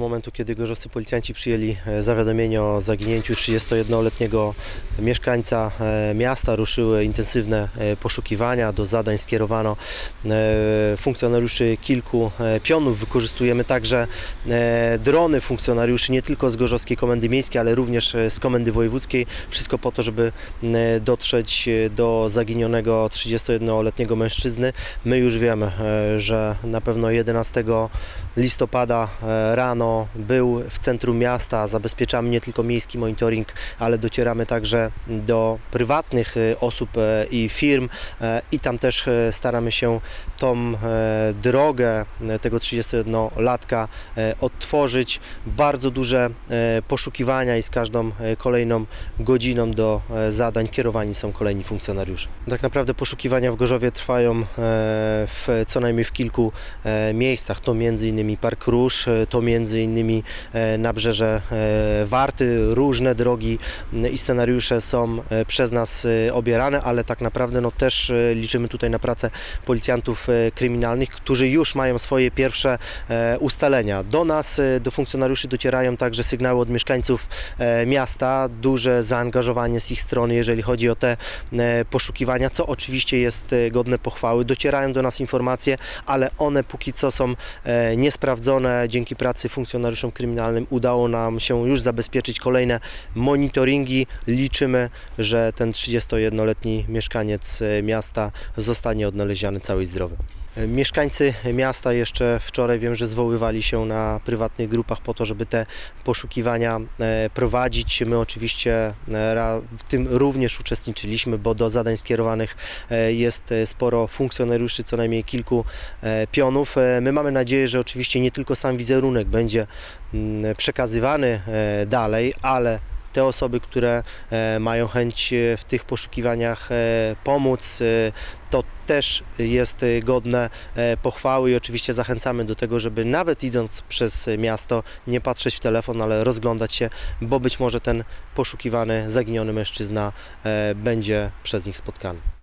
momentu, kiedy gorzowscy policjanci przyjęli e, zawiadomienie o zaginięciu 31-letniego mieszkańca e, miasta, ruszyły intensywne e, poszukiwania. Do zadań skierowano funkcjonariuszy kilku pionów. Wykorzystujemy także drony funkcjonariuszy nie tylko z Gorzowskiej Komendy Miejskiej, ale również z Komendy Wojewódzkiej. Wszystko po to, żeby dotrzeć do zaginionego 31-letniego mężczyzny. My już wiemy, że na pewno 11 listopada e, był w centrum miasta. Zabezpieczamy nie tylko miejski monitoring, ale docieramy także do prywatnych e, osób e, i firm e, i tam też staramy się tą drogę tego 31-latka e, odtworzyć. Bardzo duże poszukiwania i z każdą kolejną godziną do zadań kierowani są kolejni funkcjonariusze. Tak naprawdę poszukiwania w Gorzowie trwają w co najmniej w kilku miejscach. To między innymi Park Róż, to między innymi e, nabrzeże e, Warty, różne drogi i scenariusze są e, przez nas obierane, ale tak naprawdę no, też liczymy tutaj na pracę policjantów kryminalnych, którzy już mają swoje pierwsze ustalenia. Do nas, do funkcjonariuszy docierają także sygnały od mieszkańców miasta, duże zaangażowanie z ich strony, jeżeli chodzi o te poszukiwania, co oczywiście jest godne pochwały. Docierają do nas informacje, ale one póki co są niesprawdzone. Dzięki pracy funkcjonariuszom kryminalnym udało nam się już zabezpieczyć kolejne monitoringi. Liczymy, że ten 31-letni mieszkaniec e, miasta zostanie odnaleziony cały i zdrowy. E, Mieszkańcy miasta jeszcze wczoraj wiem, że zwoływali się na prywatnych grupach po to, żeby te poszukiwania e, prowadzić. My oczywiście e, w tym również uczestniczyliśmy, bo do zadań skierowanych jest sporo funkcjonariuszy, co najmniej kilku pionów. My mamy nadzieję, że oczywiście nie tylko sam wizerunek będzie mm, przekazywany dalej, ale te osoby, które e, mają chęć e, w tych poszukiwaniach e, pomóc, to też jest godne pochwały i oczywiście zachęcamy do tego, żeby nawet idąc przez miasto nie patrzeć w telefon, ale rozglądać się, bo być może ten poszukiwany, zaginiony mężczyzna będzie przez nich spotkany.